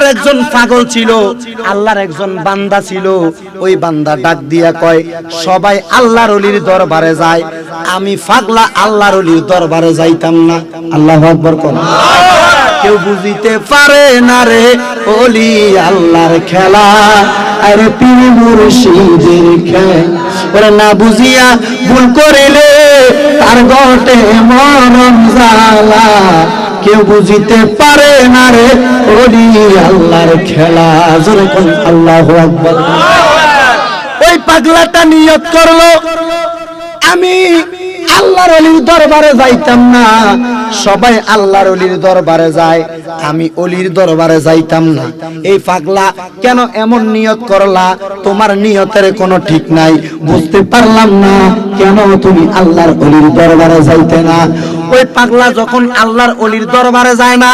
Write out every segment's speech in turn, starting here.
আল্লাহর একজন পাগল ছিল, আল্লাহর একজন বান্দা ছিল। ওই বান্দা ডাক দিয়া কয়, সবাই আল্লাহর অলির দরবারে যায়। আমি পাগলা আল্লাহর অলির দরবারে যাইতাম না। আল্লাহু আকবার কোন। কেউ বুঝিতে পারে না রে অলি আল্লাহর খেলা। আরে পীর মুর্শিদের খেলা। ওরে না বুঝিয়া ভুল করিলে, তার গটে মরম জালা কেউ বুঝিতে পারে না রে। ওলি আল্লাহর খেলা, জোরে কোন আল্লাহু আকবার। ওই পাগলাটা নিয়ত করল। আমি আল্লাহর অলির দরবারে যাইতাম না। সবাই আল্লাহর অলির দরবারে যায়, আমি অলির দরবারে যাইতাম না। এই পাগলা কেন এমন নিয়ত করলা? তোমার নিয়তের কোনো ঠিক নাই। বুঝতে পারলাম না কেন তুমি আল্লাহর অলির দরবারে যাইতে না। ওই পাগলা যখন আল্লাহর অলির দরবারে যায় না,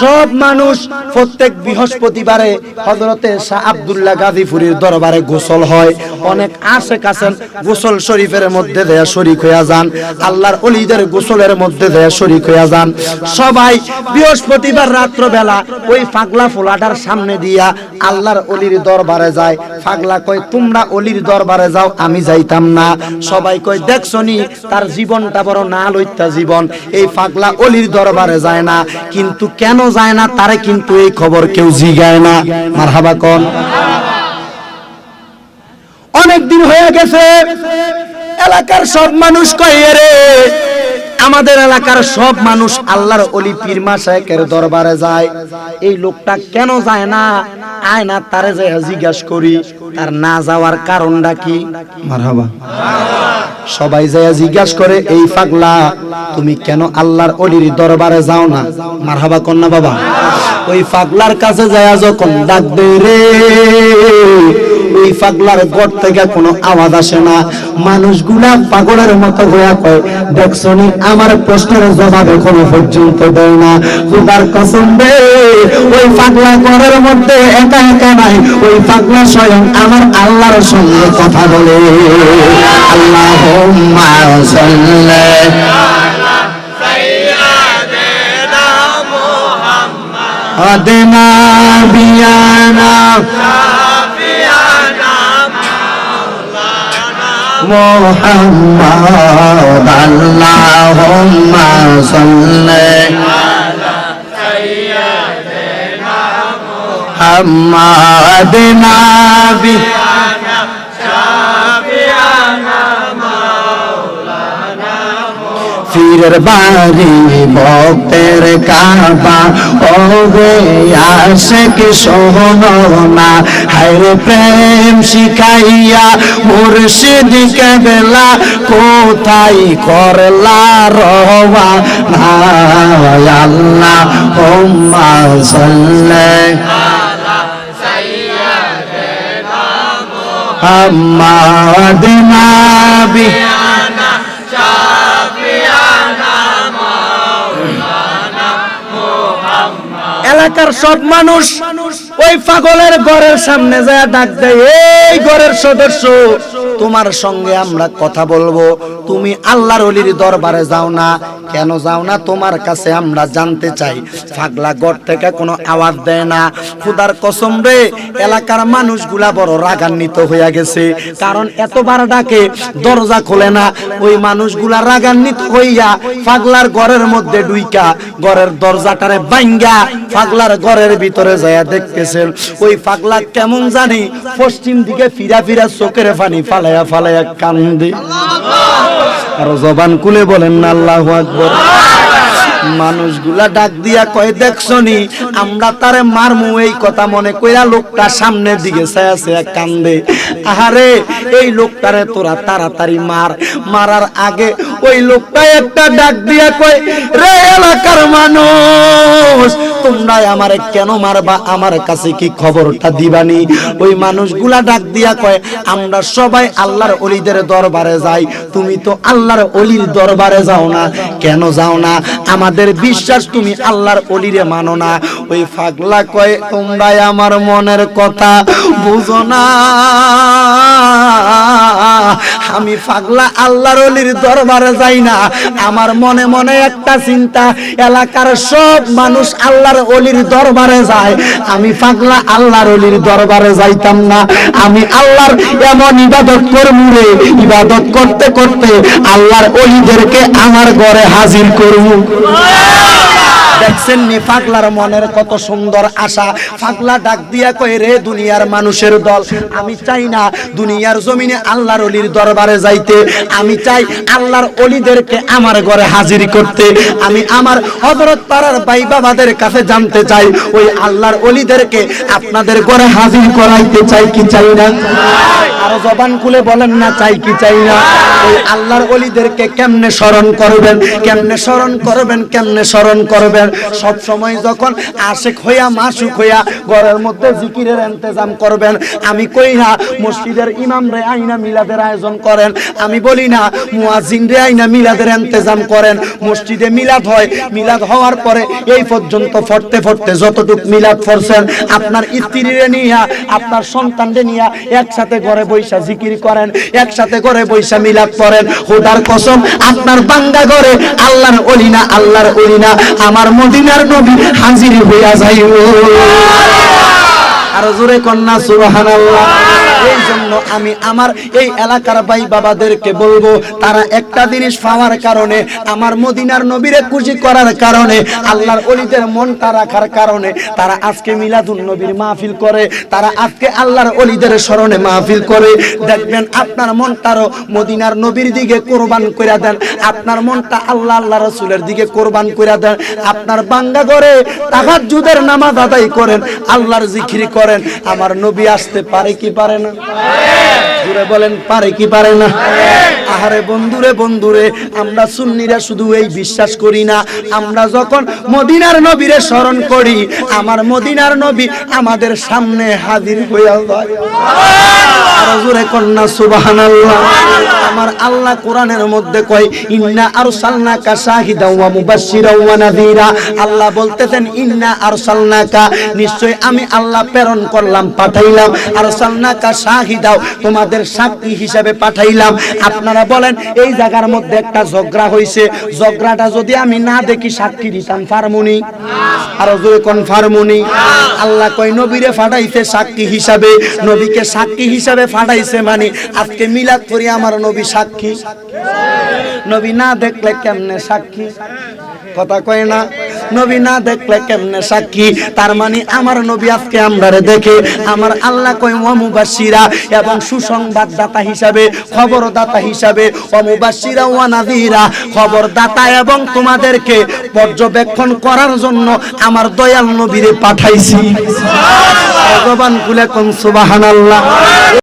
সব মানুষ প্রত্যেক বৃহস্পতিবারে হজরতে শাহ আবদুল্লাহ গাজীপুরীর দরবারে গোসল হয়। অনেক আশে কাছেন গোসল শরীফের মধ্যে দেয়া শরিক হইয়া যান, আল্লাহর অলিদের গোসলের মধ্যে দেয়া শরিক হইয়া যান। সবাই বৃহস্পতিবার রাত্রবেলা ওই পাগলা ফোলাটার সামনে দিয়া আল্লাহর অলির দরবারে যায়। পাগলা কয়, তোমরা অলির দরবারে যাও, আমি যাইতাম না। সবাই কয়, দেখছনি, তার জীবনটা বড় না লইতা জীবন। এই পাগলা অলির দরবারে যায় না। কিন্তু কেন যায় না, তারে কিন্তু এই খবর কেউ জিগায় না। মারহাবা কোন। হয়ে গেছে। এলাকার সব মানুষ কয় রে। আমাদের এলাকার সব মানুষ আল্লাহর অলি পীরমা শেখের দরবারে যায়। এই লোকটা কেন যায় না? আয় না, তারে যে জিজ্ঞাসা করি, তার না যাওয়ার কারণটা কি? মারহাবা। সবাই যায় জিজ্ঞাসা করে, এই পাগলা, তুমি কেন আল্লাহর অলির দরবারে যাও না? মারহাবা কন্যা বাবা। ওই পাগলার কাছে যায় যখন ডাক দে রে ওই পাগলার গড় থেকে কোনো আওয়াজ আসে না। মানুষগুলা পাগলের মতো হইয়া কয় দেখছনি আমার প্রশ্নের জবাব এখনও পর্যন্ত দেয় না। খুদার কসম রে, ওই পাগলা ঘরের মধ্যে একা একা নাই, ওই পাগলা স্বয়ং আমার আল্লাহর সঙ্গে কথা বলে। আল্লাহ আদেনা, বিয়ানা। محمد اللهم صل محمد نبينا ফিরের বাড়ি ভক্তের কাবা ও গে আসে কি সোহনা হায়রে প্রেম শিখাইয়া মুর্শিদ কেবেলা কোথায় করলা রবা না আল্লাহ হোম্মা সাল্লাল্লাহু محمد نبي এলাকার সব মানুষ ওই পাগলের ঘরের সামনে যায় ডাক দেয়, এই ঘরের সদস্য, তোমার সঙ্গে আমরা কথা বলব। তুমি আল্লাহর অলির দরবারে যাও না। কেন যাও না? তোমার কাছে আমরা জানতে চাই। পাগলা ঘর থেকে কোনো আওয়াজ দেয় না। খুদার কসম রে, এলাকার মানুষগুলা বড় রাগান্বিত হইয়া গেছে। কারণ এতবার ডাকে, দরজা খোলে না। ওই মানুষগুলা রাগান্বিত হইয়া পাগলার ঘরের মধ্যে ডুইকা ঘরের দরজাটারে বাইঙ্গা পাগলার ঘরের ভিতরে যাইয়া দেখতেছেন। ওই পাগলা কেমন জানি পশ্চিম দিকে ফিরা ফিরা চোখের পানি ফালাইয়া ফালাইয়া কান্দে। আর জবান কুলে বলেন না, আল্লাহ আকবর। মানুষগুলা ডাক দিয়া কয় দেখছনি আমরা তারে মারমু। এই কথা মনে কইরা লোকটা সামনে দিকে ছায়া ছায়া কান্দে। আহারে, এই লোকটারে তোরা তাড়াতাড়ি মার। মারার আগে ওই লোকটা একটা ডাক দিয়া কয়, রে এলাকার মানুষ তোমরা আমারে কেন মারবা? আমার কাছে কি খবরটা দিবানি? ওই মানুষগুলা ডাক দিয়া কয়, আমরা সবাই আল্লাহর অলিদের দরবারে যাই। তুমি তো আল্লাহর অলির দরবারে যাও না। কেন যাও না? আমাদের বিশ্বাস তুমি আল্লাহর অলিরে মানো না। ওই ফাগলা কয়, তোমরাই আমার মনের কথা বুঝো না। আমি পাগলা আল্লাহর অলির দরবারে যাই না। আমার মনে মনে একটা চিন্তা, এলাকার সব মানুষ আল্লাহর অলির দরবারে যায়। আমি পাগলা আল্লাহর অলির দরবারে যাইতাম না। আমি আল্লাহর এমন ইবাদত করব রে। ইবাদত করতে করতে আল্লাহর অলিদেরকে আমার ঘরে হাজির করব দেখছেন নি পাগলার মনের কত সুন্দর আশা? পাগলা ডাক দিয়া কয়, রে দুনিয়ার মানুষের দল, আমি চাই না দুনিয়ার জমিনে আল্লাহর অলির দরবারে যাইতে, আমি চাই আল্লাহর অলিদেরকে আমার ঘরে হাজির করতে। আমি আমার হজরত পাড়ার ভাই বাবাদের কাছে জানতে চাই, ওই আল্লাহর অলিদেরকে আপনাদের ঘরে হাজির করাইতে চাই কি চাই না? আরও জবান খুলে বলেন না, চাই কি চাই না। ওই আল্লাহর অলিদেরকে কেমনে স্মরণ করবেন? কেমনে স্মরণ করবেন? কেমনে স্মরণ করবেন? সব সময় যখন আশেক হইয়া মাসুক হইয়া ঘরের মধ্যে জিকিরের ইন্তজাম করবেন, আমি কই না, মসজিদের ইমাম রে আইনা মিলাদের আয়োজন করেন। আমি বলি না মুয়াজিন রে আইনা মিলাদের ইন্তজাম করেন। মসজিদে মিলাদ হয়, মিলাদ হওয়ার পরে এই পর্যন্ত ফটতে ফটতে যতটুক মিলাদ পড়ছেন আপনার স্ত্রীরে নিয়া, আপনার সন্তানরে নিয়া একসাথে ঘরে বৈশা জিকির করেন, একসাথে করে বৈশা মিলাপ করেন খোদার কসম, আপনার বাঙ্গা ঘরে আল্লাহর অলিনা আল্লাহর অলিনা আমার মদিনার নবী হাজির হইয়া যাই আরও জোরে কন্যা, সুবহানাল্লাহ। জন্য আমি আমার এই এলাকার ভাই বাবাদেরকে বলব, তারা একটা জিনিস পাওয়ার কারণে, আমার মদিনার নবীরে খুশি করার কারণে, আল্লাহর অলিদের মনটা রাখার কারণে, তারা আজকে মিলাদুল নবীর মাহফিল করে, তারা আজকে আল্লাহর অলিদের স্মরণে মাহফিল করে। দেখবেন আপনার মনটারও মদিনার নবীর দিকে কোরবান করে দেন, আপনার মনটা আল্লাহ আল্লাহ রসুলের দিকে কোরবান করে দেন, আপনার বাঙ্গা করে তাহাজ্জুদের নামাজ আদায় করেন, আল্লাহর জিকির করেন, আমার নবী আসতে পারে কি পারে না? জুড়ে বলেন পারে কি পারে না? আহারে বন্ধুরে বন্ধুরে আমরা সুন্নিরা শুধু এই বিশ্বাস করি না। আমরা যখন মদিনার নবীরে স্মরণ করি আমার মদিনার নবী আমাদের সামনে হাজির হইয়া যায়। আরও কন্যা, সুবহানাল্লাহ। আমার আল্লাহ কোরআনের মধ্যে কয়, ইন্না মুবাশশিরাও ওয়া নাযীরা। আল্লাহ বলতেছেন, ইন্না আরসালনাকা। নিশ্চয় আমি আল্লাহ প্রেরণ করলাম, পাঠাইলাম। আরসালনাকা শাহিদাও, তোমাদের সাক্ষী হিসাবে পাঠাইলাম। আপনারা বলেন, এই জায়গার মধ্যে একটা ঝগড়া হইছে। ঝগড়াটা যদি আমি না দেখি, সাক্ষী দিতাম ফার্মুনি। আরও জোরে আল্লাহ কয়, নবীরে ফাটাইছে সাক্ষী হিসাবে। নবীকে সাক্ষী হিসাবে ফাটাইছে। মানে আজকে মিলাদ করি আমার নবী সাক্ষী। নবী না দেখলে কেমনে সাক্ষী? কথা কয় না, নবী না দেখলে কেমনে সাক্ষী? তার মানে আমার নবী আজকে আমরারে দেখে, আমার আল্লাহ কয় ওয়ামুবাসিরা এবং সুসংবাদদাতা হিসাবে, খবরদাতা হিসাবে ওয়ামুবাসিরা ওয়া নাযীরা, খবরদাতা এবং তোমাদেরকে পর্যবেক্ষণ করার জন্য আমার দয়াল নবীরে পাঠাইছি। ভগবান কুলে কোন সুবহানাল্লাহ।